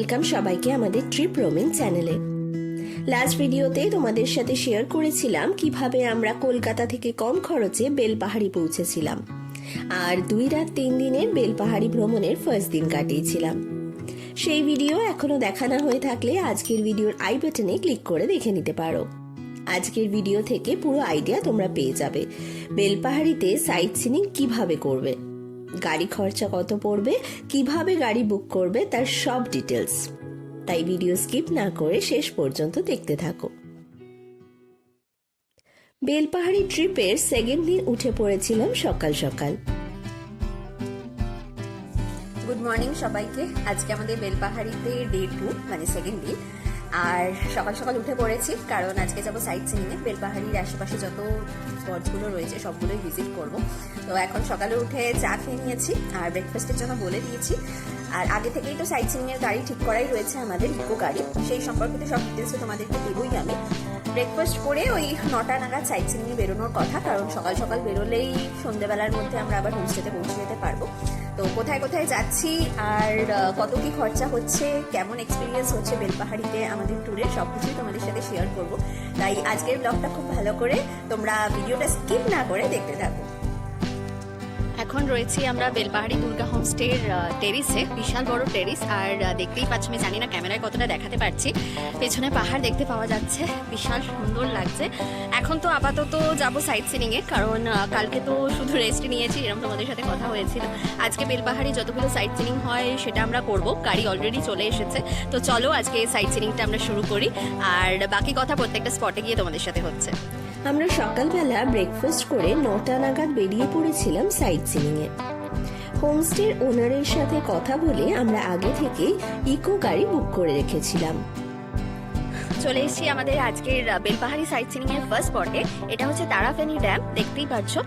Welcome সবাইকে আমাদের trip roaming চ্যানেলে। লাস্ট ভিডিওতে তোমাদের সাথে শেয়ার করেছিলাম কীভাবে আমরা কলকাতা থেকে কম খরচে বেলপাহাড়ি পৌঁছেছিলাম। আর দুই রাত তিন দিনের বেলপাহাড়ি ভ্রমণের ফার্স্ট দিন কাটিয়েছিলাম। সেই ভিডিও এখনও দেখা না হয়ে থাকলে আজকের ভিডিওর আই বাটনে ক্লিক করে দেখে নিতে পারো। আজকের ভিডিও থেকে পুরো আইডিয়া তোমরা পেয়ে যাবে। বেলপাহাড়িতে সাইট সিনিং কীভাবে করবে? গাড়ি খরচা কত পড়বে, কীভাবে গাড়ি বুক করবে, তার সব ডিটেলস তাই ভিডিও স্কিপ না করে শেষ পর্যন্ত দেখতে থাকো। বেলপাহাড়ি ট্রিপের সেকেন্ড দিন উঠে পড়েছিলাম সকাল সকাল। গুড মর্নিং সবাইকে। আজকে আমাদের বেলপাহাড়িতে ডে টু মানে সেকেন্ড দিন। আর সকাল সকাল উঠে পড়েছি, কারণ আজকে যাব সাইট সিনিংয়ে বেলপাহাড়ির আশেপাশে যত স্পটসগুলো রয়েছে, সবগুলোই ভিজিট করব। তো এখন সকালে উঠে চা খেয়ে নিয়েছি, আর ব্রেকফাস্টের জন্য বলে দিয়েছি। আর আগে থেকেই তো সাইট সিনিংয়ের গাড়ি ঠিক করাই রয়েছে আমাদের ইকো গাড়ি। সেই সম্পর্কিত সব ডিটেলস তোমাদেরকে দেবই আমি। ব্রেকফাস্ট করে ওই নটা নাগাদ সাইট সিনিংয়ে বেরোনোর কথা, কারণ সকাল সকাল বেরোলেই সন্ধ্যেবেলার মধ্যে আমরা আবার হোমস্টেতে পৌঁছে যেতে পারব। তো কোথায় কোথায় যাচ্ছি আর কত কি খরচা হচ্ছে, কেমন এক্সপিরিয়েন্স হচ্ছে বেলপাহাড়িতে আমাদের ট্যুরে সব কিছুই তোমাদের সাথে শেয়ার করব। তাই আজকের ব্লগটা খুব ভালো করে তোমরা ভিডিওটা স্কিপ না করে দেখতে থাকো। এখন রয়েছি আমরা বেলপাহাড়ি দুর্গা হোমস্টের টেরিসে বিশাল বড় টেরিস আর দেখতেই পাচ্ছি, আমি জানি না ক্যামেরায় কতটা দেখাতে পারছি। পেছনে পাহাড় দেখতে পাওয়া যাচ্ছে, বিশাল সুন্দর লাগছে। এখন তো আপাতত যাব সাইট সিনিং এ কারণ কালকে তো শুধু রেস্ট নিয়েছি, এরকম তোমাদের সাথে কথা হয়েছিল। আজকে বেলপাহাড়ি যতগুলো সাইট সিনিং হয়, সেটা আমরা করব। গাড়ি অলরেডি চলে এসেছে। তো চলো আজকে সাইট সিনিংটা আমরা শুরু করি। আর বাকি কথা প্রত্যেকটা স্পটে গিয়ে তোমাদের সাথে হচ্ছে। আমরা সকালবেলা ব্রেকফাস্ট করে নটা নাগাদ বেরিয়ে পড়েছিলাম সাইট এ। হোমস্টের ওনারের সাথে কথা বলে আমরা আগে থেকে ইকো গাড়ি বুক করে রেখেছিলাম। চলে এসেছি আমাদের আজকের বেলপাহাড়ি সাইট সিনিং এর ফার্স্ট স্পটে এটা হচ্ছে তারাফেনি ড্যাম দেখতেই পাচ্ছ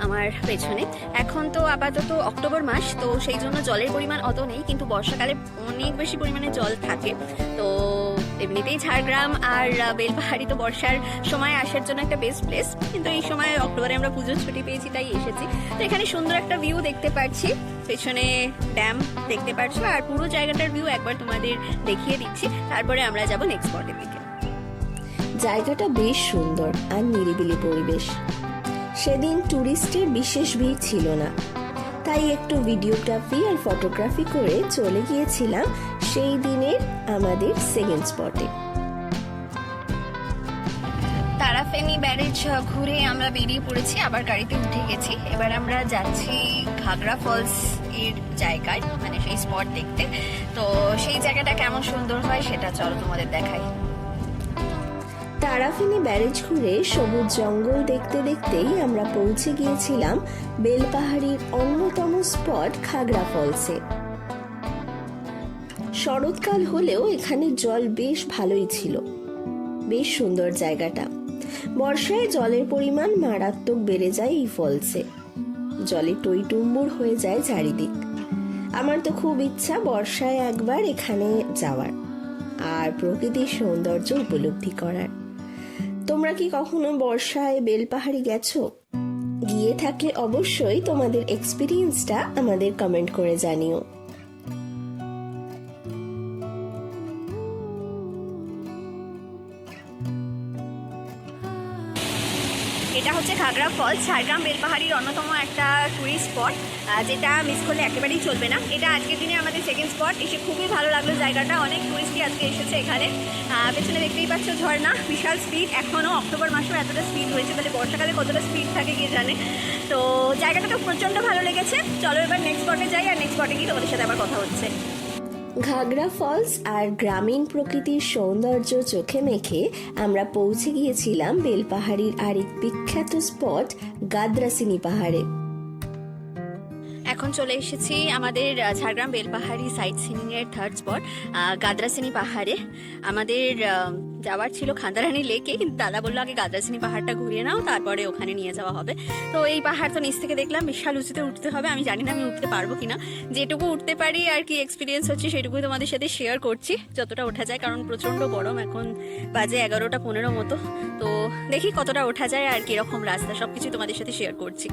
আমার পেছনে। এখন তো আপাতত অক্টোবর মাস, তো সেই জন্য জলের পরিমাণ অত নেই, কিন্তু বর্ষাকালে অনেক বেশি পরিমাণে জল থাকে। তো এমনিতেই ঝাড়গ্রাম আর বেলপাহাড়ি তো বর্ষার সময় আসার জন্য একটা বেস্ট প্লেস কিন্তু এই সময় অক্টোবরে আমরা পুজোর ছুটি পেয়েছি, তাই এসেছি। তো এখানে সুন্দর একটা ভিউ দেখতে পাচ্ছি পেছনে ড্যাম দেখতে পাচ্ছ আর পুরো জায়গাটার ভিউ একবার তোমাদের দেখিয়ে দিচ্ছি। তারপরে আমরা যাব নেক্সট স্পটের দিকে। জায়গাটা বেশ সুন্দর আর নিরিবিলি পরিবেশ। সেদিন ট্যুরিস্টের বিশেষ ভিড় ছিল না। তাই একটু ভিডিওগ্রাফি আর ফটোগ্রাফি করে চলে গিয়েছিলাম সেই দিনের আমাদের সেকেন্ড স্পটে তারাফেনি ব্যারেজ ঘুরে আমরা বেরিয়ে পড়েছি আবার গাড়িতে উঠে গেছি। এবার আমরা যাচ্ছি ঘাগরা ফলস এর জায়গায় মানে সেই স্পট দেখতে। তো সেই জায়গাটা কেমন সুন্দর হয় সেটা চলো তোমাদের দেখাই। তারাফিনি ব্যারেজ ঘুরে সবুজ জঙ্গল দেখতে দেখতেই আমরা পৌঁছে গিয়েছিলাম বেলপাহাড়ির অন্যতম স্পট খাগড়া ফলসে। শরৎকাল হলেও এখানে জল বেশ ভালোই ছিল। বেশ সুন্দর জায়গাটা। বর্ষায় জলের পরিমাণ মারাত্মক বেড়ে যায় এই ফলসে। জলে টইটুম্বুর হয়ে যায় চারিদিক। আমার তো খুব ইচ্ছা বর্ষায় একবার এখানে যাওয়ার আর প্রকৃতির সৌন্দর্য উপলব্ধি করার। তোমরা কি কখনো বর্ষায় বেলপাহাড়ি গেছো? গিয়ে থাকলে অবশ্যই তোমাদের এক্সপিরিয়েন্সটা আমাদের কমেন্ট করে জানিও। হচ্ছে ঘাগরা ফলস ঝাড়গ্রাম বেলপাহাড়ির অন্যতম একটা টুরিস্ট স্পট যেটা মিস করলে একেবারেই চলবে না। এটা আজকের দিনে আমাদের সেকেন্ড স্পট এসে খুবই ভালো লাগল জায়গাটা, অনেক টুরিস্টই আজকে এসেছে এখানে। পেছনে দেখতেই পাচ্ছ ঝর্ণা, বিশাল স্পিড এখনও অক্টোবর মাসেও এতটা স্পিড হয়েছে তাহলে বর্ষাকালে কতটা স্পিড থাকে কে জানে। তো জায়গাটা তো প্রচণ্ড ভালো লেগেছে। চলো এবার নেক্সট স্পটে যাই, আর নেক্সট স্পটে গিয়ে তোমাদের সাথে আবার কথা হচ্ছে। ঘাগরা ফলস আর গ্রামীণ প্রকৃতির সৌন্দর্য চোখে মেখে আমরা পৌঁছে গিয়েছিলাম বেলপাহাড়ির আরেক বিখ্যাত স্পট, গাদ্রাসিনী পাহাড়ে। এখন চলে এসেছি আমাদের ঝাড়গ্রাম বেলপাহাড়ি সাইট সিনিং এর থার্ড স্পট গাদ্রাসিনী পাহাড়ে। আমাদের যাওয়ার ছিল খান্দারানি লেকে, কিন্তু দাদা বলল আগে গাদ্রাসিনী পাহাড়টা ঘুরিয়ে নাও, তারপরে ওখানে নিয়ে যাওয়া হবে। তো এই পাহাড় তো নিচ থেকে দেখলাম, বিশাল উঁচুতে উঠতে হবে, আমি জানি না আমি উঠতে পারব কিনা। যেটুকু উঠতে পারি আর কি এক্সপিরিয়েন্স হচ্ছে সেটুকুই তোমাদের সাথে শেয়ার করছি, যতটা ওঠা যায়, কারণ প্রচণ্ড গরম এখন বাজে এগারোটা পনেরো মতো। তো দেখি কতটা ওঠা যায় আর কীরকম রাস্তা সবকিছু তোমাদের সাথে শেয়ার করছি।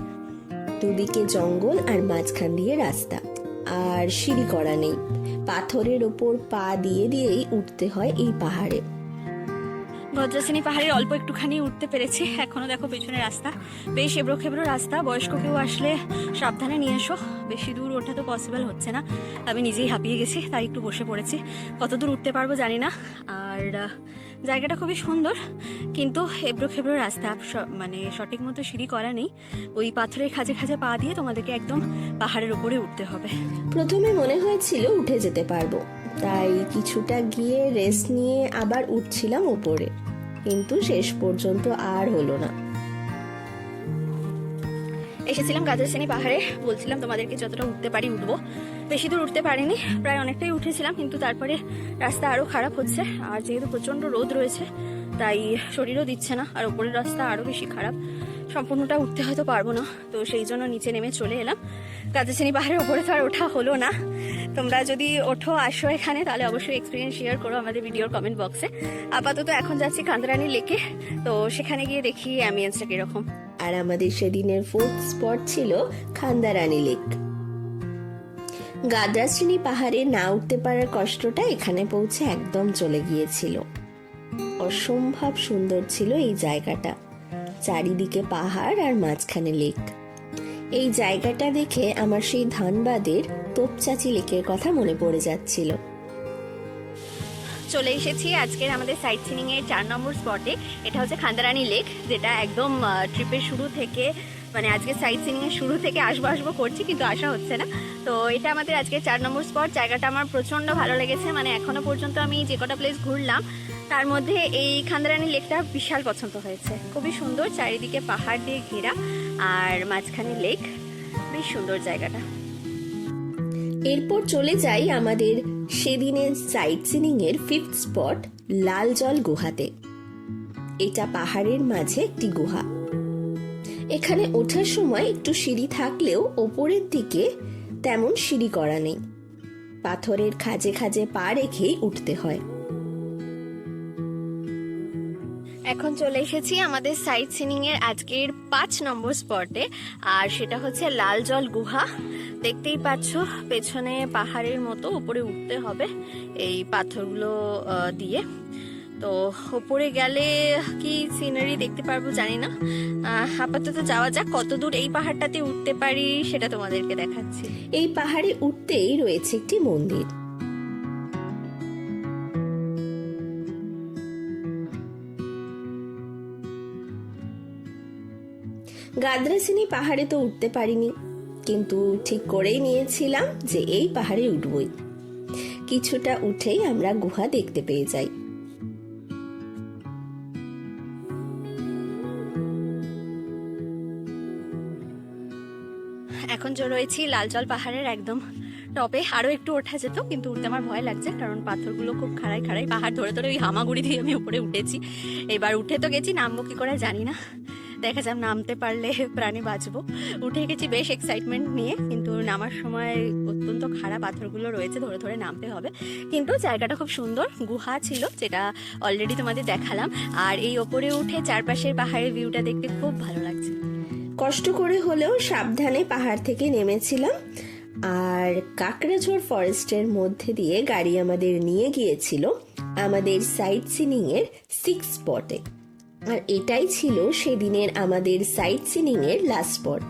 দুদিকে জঙ্গল আর মাঝখান দিয়ে রাস্তা। আর সিঁড়ি করা নেই। পাথরের ওপর পা দিয়ে দিয়েই উঠতে হয় এই পাহাড়ে। বজ্রশ্রেণী পাহাড়ের অল্প একটুখানি উঠতে পেরেছি। এখনও দেখো পেছনে রাস্তা। বেশ এবড়ো খেবড়ো রাস্তা। বয়স্ক কেউ আসলে সাবধানে নিয়ে এসো। বেশি দূর ওঠা তো পসিবল হচ্ছে না। আমি নিজেই হাঁপিয়ে গেছি, তাই একটু বসে পড়েছি। কত দূর উঠতে পারব জানি না। আর জায়গাটা খুবই সুন্দর, কিন্তু এবড়ো খেবড়ো রাস্তা মানে সঠিক মতো সিঁড়ি করা নেই। ওই পাথরের খাজে খাঁজে পা দিয়ে তোমাদেরকে একদম পাহাড়ের উপরে উঠতে হবে। প্রথমে মনে হয়েছিল উঠে যেতে পারব, তাই কিছুটা গিয়ে রেস্ট নিয়ে আবার উঠছিলাম ওপরে কিন্তু শেষ পর্যন্ত আর হলো না। এসেছিলাম গাজরশ্রেণী পাহাড়ে। বলছিলাম তোমাদেরকে যতটা উঠতে পারি উঠবো। বেশি দূর উঠতে পারিনি, প্রায় অনেকটাই উঠেছিলাম, কিন্তু তারপরে রাস্তা আরও খারাপ হচ্ছে। আর যেহেতু প্রচণ্ড রোদ রয়েছে, তাই শরীরও দিচ্ছে না, আর ওপরের রাস্তা আরও বেশি খারাপ। সম্পূর্ণটা উঠতে হয়তো পারব না, তো সেই জন্য নিচে নেমে চলে এলাম। গাজরশ্রেণী পাহাড়ের ওপরে তো আর ওঠা হলো না। তোমরা যদি ওঠো, আসো এখানে, তাহলে অবশ্যই এক্সপিরিয়েন্স শেয়ার করো আমাদের ভিডিওর কমেন্ট বক্সে আপাতত এখন যাচ্ছি কান্দারানি লেকে, তো সেখানে গিয়ে দেখি অ্যামিয়েন্সটা কীরকম। আর আমাদের সেদিনের ফোর্থ স্পট ছিল খান্দারানি লেক গাদ্রাশ্রেণী পাহাড়ে না উঠতে পারার কষ্টটা এখানে পৌঁছে একদম চলে গিয়েছিল। অসম্ভব সুন্দর ছিল এই জায়গাটা, চারিদিকে পাহাড় আর মাঝখানে লেক এই জায়গাটা দেখে আমার সেই ধানবাদের তোপচাচি লেকের কথা মনে পড়ে যাচ্ছিল। চলে এসেছি আজকের আমাদের সাইট সিনিং এর চার নম্বর স্পটে এটা হচ্ছে খান্দারানি লেক যেটা একদম ট্রিপের শুরু থেকে মানে আজকে সাইট সিনিং এর শুরু থেকে আসব আসব করছি, কিন্তু আসা হচ্ছে না। তো এটা আমাদের আজকে চার নম্বর স্পট জায়গাটা আমার প্রচণ্ড ভালো লেগেছে মানে এখনও পর্যন্ত আমি যে কটা প্লেস ঘুরলাম, তার মধ্যে এই খান্দারানি লেকটা বিশাল পছন্দ হয়েছে। খুবই সুন্দর, চারিদিকে পাহাড় দিয়ে ঘেরা, আর মাঝখানে লেক বেশ সুন্দর জায়গাটা। এরপর চলে যাই আমাদের সেদিনের সাইট সিনিং এর ফিফথ স্পট লাল জল গুহাতে। এটা পাহাড়ের মাঝে একটি গুহা। এখানে ওঠার সময় একটু সিঁড়ি থাকলেও ওপরের দিকে তেমন সিঁড়ি করা নেই। পাথরের খাজে খাজে পা রেখেই উঠতে হয়। এখন চলে এসেছি আমাদের সাইট সিনিং এর আজকের পাঁচ নম্বর স্পটে আর সেটা হচ্ছে লাল জল গুহা। দেখতেই পাচ্ছ, পেছনে পাহাড়ের মতো উপরে উঠতে হবে এই পাথরগুলো দিয়ে। তো ওপরে গেলে কি সিনারি দেখতে পারব জানি না। আপাতত যাওয়া যাক কত দূর এই পাহাড়টাতে উঠতে পারি সেটা তোমাদেরকে দেখাচ্ছি। এই পাহাড়ে উঠতেই রয়েছে একটি মন্দির। গাদ্রাসিনী পাহাড়ে তো উঠতে পারিনি। কিন্তু ঠিক করেই নিয়েছিলাম যে এই পাহাড়ে উঠবই। কিছুটা উঠেই আমরা গুহা দেখতে পেয়ে যাই। এখন যে রয়েছি লালজল পাহাড়ের একদম টপে, আরও একটু ওঠা যেত, কিন্তু উঠতে আমার ভয় লাগছে, কারণ পাথরগুলো খুব খাড়াই খাড়াই পাহাড় ধরে ধরে ওই হামাগুড়ি দিয়ে আমি উপরে উঠেছি। এবার উঠে তো গেছি, নামবো কি করে জানি না। দেখা যাক নামতে পারলে প্রাণী বাঁচবো। উঠে গেছি বেশ এক্সাইটমেন্ট নিয়ে, কিন্তু নামার সময় অত্যন্ত খারাপ পাথরগুলো রয়েছে, ধরে ধরে নামতে হবে। কিন্তু জায়গাটা খুব সুন্দর, গুহা ছিল, যেটা অলরেডি তোমাদের দেখালাম। আর এই ওপরে উঠে চারপাশের পাহাড়ের ভিউটা দেখতে খুব ভালো লাগছে। কষ্ট করে হলেও সাবধানে পাহাড় থেকে নেমেছিলাম। আর কাকড়াঝোড় ফরেস্টের মধ্যে দিয়ে গাড়ি আমাদের নিয়ে গিয়েছিল, আমাদের সাইট সিনিং এর সিক্স স্পটে আর এটাই ছিল সেদিনের আমাদের সাইট সিনিং এর লাস্ট স্পট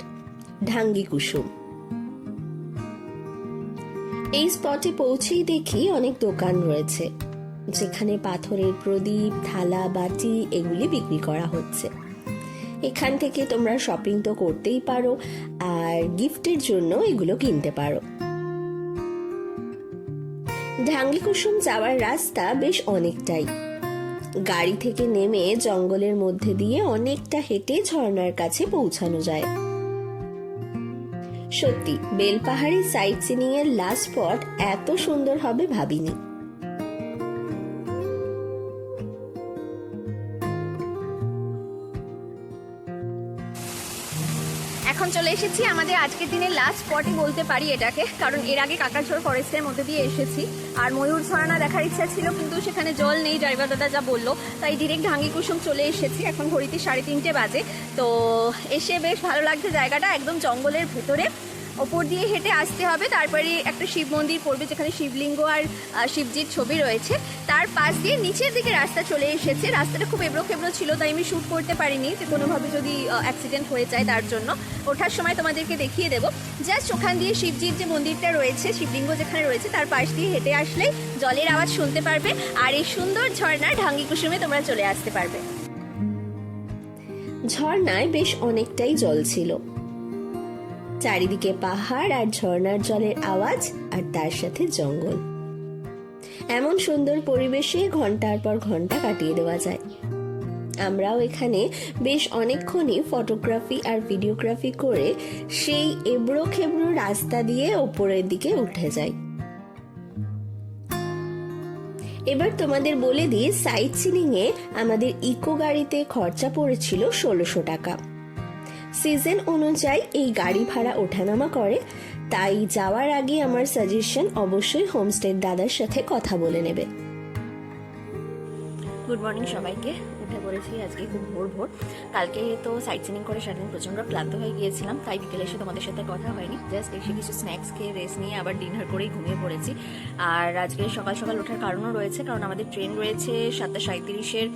ঢাঙ্গি কুসুম। এই স্পটে পৌঁছেই দেখি অনেক দোকান রয়েছে, যেখানে পাথরের প্রদীপ, থালা, বাটি এগুলি বিক্রি করা হচ্ছে। এখান থেকে তোমরা শপিং তো করতেই পারো, আর গিফটের জন্য এগুলো কিনতে পারো। ঢাঙ্গি কুসুম যাওয়ার রাস্তা বেশ অনেকটাই। গাড়ি থেকে নেমে জঙ্গলের মধ্যে দিয়ে অনেকটা হেঁটে ঝর্ণার কাছে পৌঁছানো যায়। সত্যি, বেলপাহাড়ি সাইট সিনিং এর লাস্ট স্পট এত সুন্দর হবে ভাবিনি। এখন চলে এসেছি আমাদের আজকের দিনের লাস্ট স্পটই বলতে পারি এটাকে, কারণ এর আগে কাকারঝোড় ফরেস্টের মধ্যে দিয়ে এসেছি। আর ময়ূর ঝর্ণা দেখার ইচ্ছা ছিল, কিন্তু সেখানে জল নেই ড্রাইভার দাদা যা বলল। তাই ডিরেক্ট ঢাঙ্গি কুসুম চলে এসেছি, এখন ঘড়িতে সাড়ে তিনটে বাজে। তো এসে বেশ ভালো লাগছে জায়গাটা, একদম জঙ্গলের ভেতরে। ওপর দিয়ে হেঁটে আসতে হবে। তারপরে একটা শিব মন্দির পড়বে যেখানে শিবলিঙ্গ আর শিবজির ছবি রয়েছে। তার পাশ দিয়ে নিচের দিকে রাস্তা চলে এসেছে। রাস্তাটা খুব এবড়ো খেবড়ো ছিল, তাই আমি শ্যুট করতে পারিনি যে কোনোভাবে যদি অ্যাক্সিডেন্ট হয়ে যায় তার জন্য। ওঠার সময় তোমাদেরকে দেখিয়ে দেবো। জাস্ট ওখান দিয়ে শিবজির যে মন্দিরটা রয়েছে, শিবলিঙ্গ যেখানে রয়েছে, তার পাশ দিয়ে হেঁটে আসলেই জলের আওয়াজ শুনতে পারবে। আর এই সুন্দর ঝর্ণার ঢাঙ্গি কুসুমে তোমরা চলে আসতে পারবে। ঝর্ণায় বেশ অনেকটাই জল ছিল। চারিদিকে পাহাড় আর ঝর্ণার জলের আওয়াজ আর তার সাথে জঙ্গল। এমন সুন্দর পরিবেশে ঘণ্টার পর ঘণ্টা কাটিয়ে দেওয়া যায়। আমরাও এখানে বেশ অনেকক্ষণই ফটোগ্রাফি আর ভিডিওগ্রাফি করে সেই এবড়ো খেবড়ো রাস্তা দিয়ে ওপরের দিকে উঠে যাই। এবার তোমাদের বলে দিই, সাইট সিনিং এ আমাদের ইকো গাড়িতে খরচা পড়েছিল ষোলোশো টাকা। সিজন অনুযায়ী এই গাড়ি ভাড়া ওঠানামা করে। তাই যাওয়ার আগে আমার সাজেশন অবশ্যই হোমস্টের দাদার সাথে কথা বলে নেবে। গুড মর্নিং সবাইকে। উঠে পড়েছি, আজকে খুব ভোর ভোর। কালকে তো সাইট সিনিং করে সারাদিন প্রচণ্ড ক্লান্ত হয়ে গিয়েছিলাম, তাই বিকেলে এসে তোমাদের সাথে কথা হয়নি। জাস্ট এসে কিছু স্ন্যাক্স খেয়ে রেস্ট নিয়ে আবার ডিনার করেই ঘুমিয়ে পড়েছি। আর আজকে সকাল সকাল ওঠার কারণও রয়েছে, কারণ আমাদের ট্রেন রয়েছে সাতটা সাঁত্রিশের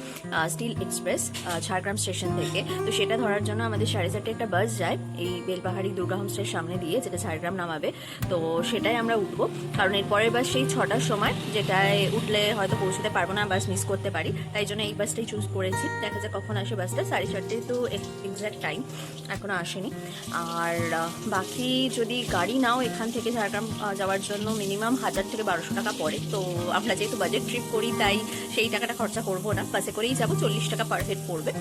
স্টিল এক্সপ্রেস ঝাড়গ্রাম স্টেশন থেকে। তো সেটা ধরার জন্য আমাদের সাড়ে চারটে একটা বাস যায়, এই বেলপাহাড়ি দুর্গা হোমস্টের সামনে দিয়ে, যেটা ঝাড়গ্রাম নামাবে। তো সেটাই আমরা উঠবো। কারণ এরপরের বাস সেই ছটার সময়, যেটায় উঠলে হয়তো পৌঁছতে পারব না বাস মিস করতে পারি। তাই জন্য এই বাসটাই চুজ করেছি দেখা যাক কখন আসে বাসটা। সাড়ে চারটে তো এক্স্যাক্ট টাইম এখনও আসেনি। আর বাকি যদি গাড়ি নাও এখান থেকে ঝাড়গ্রাম যাওয়ার জন্য মিনিমাম হাজার থেকে বারোশো টাকা পড়ে। তো আমরা যেহেতু বাজেট ট্রিপ করি, তাই সেই টাকাটা খরচা করব না। বাসে করেই যাব। চল্লিশ টাকা পার হেড পড়বে।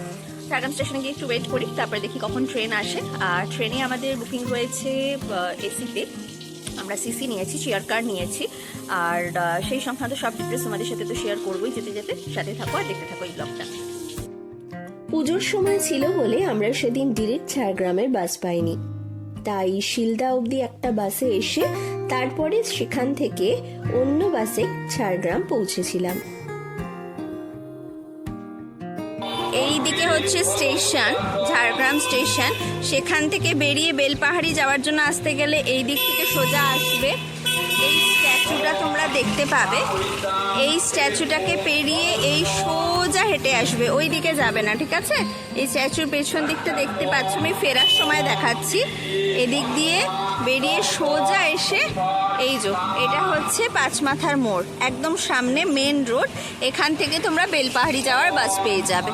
ঝাড়গ্রাম স্টেশনে গিয়ে একটু ওয়েট করি, তারপরে দেখি কখন ট্রেন আসে। আর ট্রেনে আমাদের বুকিং রয়েছে এসিতে আমরা সিসি নিয়েছি চেয়ার কার নিয়েছি। আর সেই সংক্রান্ত সব ডিটেলস তোমাদের সাথে তো শেয়ার করবোই যেতে যেতে। সাথে থাকো আর দেখতে থাকো এই ব্লগটা পুজোর সময় ছিল বলে আমরা সেদিন ডিরেক্ট ঝাড়গ্রামের বাস পাইনি। তাই শিলদা অবধি একটা বাসে এসে তারপরে সেখান থেকে অন্য বাসে ঝাড়গ্রাম পৌঁছেছিলাম। এই দিকে হচ্ছে স্টেশন, ঝাড়গ্রাম স্টেশন। সেখান থেকে বেরিয়ে বেলপাহাড়ি যাওয়ার জন্য আসতে গেলে এই দিক থেকে সোজা আসবে। স্ট্যাচুটা তোমরা দেখতে পাবে, এই স্ট্যাচুটাকে পেরিয়ে এই সোজা হেঁটে আসবে ওই দিকে যাবে না, ঠিক আছে? এই স্ট্যাচুর পেছন দিকটা দেখতে পাচ্ছ, আমি ফেরার সময় দেখাচ্ছি। এদিক দিয়ে বেরিয়ে সোজা এসে, এই যে, এটা হচ্ছে পাঁচমাথার মোড়, একদম সামনে মেন রোড এখান থেকে তোমরা বেলপাহাড়ি যাওয়ার বাস পেয়ে যাবে।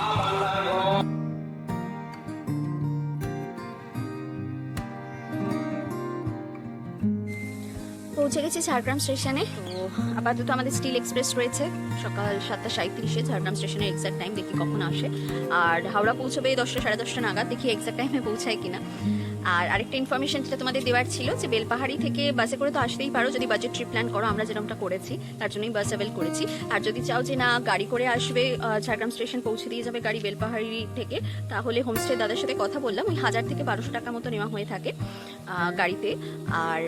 পৌঁছে গেছি ঝাড়গ্রাম স্টেশনে। আপাতত আমাদের স্টিল এক্সপ্রেস রয়েছে। সকাল সাতটা সাঁত্রিশে ঝাড়গ্রাম স্টেশনের এক্সাক্ট টাইম দেখি কখন আসে। আর হাওড়া পৌঁছবে দশটা সাড়ে দশটা নাগাদ, দেখি এক্সাক্ট টাইমে পৌঁছায় কিনা। আর আরেকটা ইনফরমেশন যেটা তোমাদের দেওয়ার ছিল যে বেলপাহাড়ি থেকে বাসে করে তো আসতেই পারো যদি বাজেট ট্রিপ প্ল্যান করো আমরা যেরকমটা করেছি তার জন্যই বাস অ্যাভেল করেছি। আর যদি চাও যে না গাড়ি করে আসবে ঝাড়গ্রাম স্টেশন পৌঁছে দিয়ে যাবে গাড়ি বেলপাহাড়ি থেকে তাহলে হোমস্টে দাদার সাথে কথা বললাম ওই হাজার থেকে বারোশো টাকা মতো নেওয়া হয়ে থাকে গাড়িতে। আর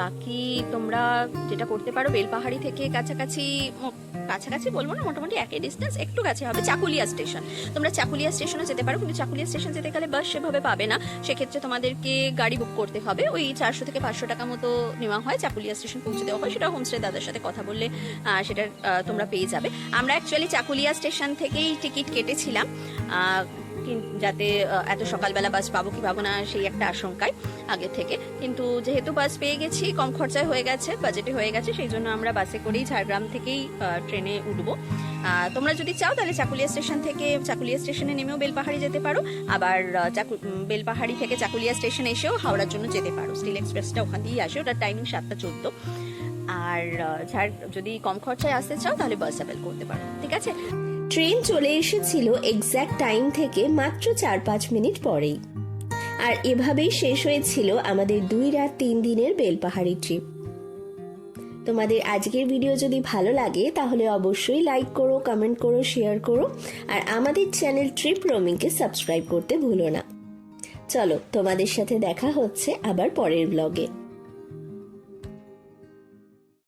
বাকি তোমরা যেটা করতে পারো বেলপাহাড়ি থেকে কাছাকাছি কাছাকাছি বলব না মোটামুটি একই ডিস্টেন্স একটু কাছে হবে চাকুলিয়া স্টেশন তোমরা চাকুলিয়া স্টেশনে যেতে পারো কিন্তু চাকুলিয়া স্টেশন যেতে গেলে বাস সেভাবে পাবে না। সেক্ষেত্রে তোমাদেরকে গাড়ি বুক করতে হবে। ওই চারশো থেকে পাঁচশো টাকা মতো নেওয়া হয়, চাকুলিয়া স্টেশন পৌঁছে দেওয়া হয়। সেটা হোমস্টে দাদার সাথে কথা বললে সেটা তোমরা পেয়ে যাবে। আমরা অ্যাকচুয়ালি চাকুলিয়া স্টেশন থেকেই টিকিট কেটেছিলাম যাতে এত সকালবেলা বাস পাবো কি পাবো না সেই একটা আশঙ্কায় আগে থেকে। কিন্তু যেহেতু বাস পেয়ে গেছি, কম খরচায় হয়ে গেছে বাজেটে হয়ে গেছে, সেই জন্য আমরা বাসে করেই ঝাড়গ্রাম থেকেই ট্রেনে উঠবো। তোমরা যদি চাও, তাহলে চাকুলিয়া স্টেশন থেকে চাকুলিয়া স্টেশনে নেমেও বেলপাহাড়ি যেতে পারো। আবার চাকু- বেলপাহাড়ি থেকে চাকুলিয়া স্টেশন এসেও হাওড়ার জন্য যেতে পারো। স্টিল এক্সপ্রেসটা ওখান দিয়েই আসে ওটার টাইমিং সাতটা চোদ্দ। আর ঝাড় যদি কম খরচায় আসতে চাও, তাহলে বাস অ্যাভেল করতে পারো, ঠিক আছে? ট্রেন চলে এসেছিল এক্স্যাক্ট টাইম থেকে মাত্র চার পাঁচ মিনিট পরেই। আর এভাবেই শেষ হয়েছিল আমাদের দুই রাত তিন দিনের বেলপাহাড়ি ট্রিপ তোমাদের আজকের ভিডিও যদি ভালো লাগে, তাহলে অবশ্যই লাইক করো কমেন্ট করো শেয়ার করো, আর আমাদের চ্যানেল ট্রিপ রোমিংকে সাবস্ক্রাইব করতে ভুলো না। চলো তোমাদের সাথে দেখা হচ্ছে আবার পরের ব্লগে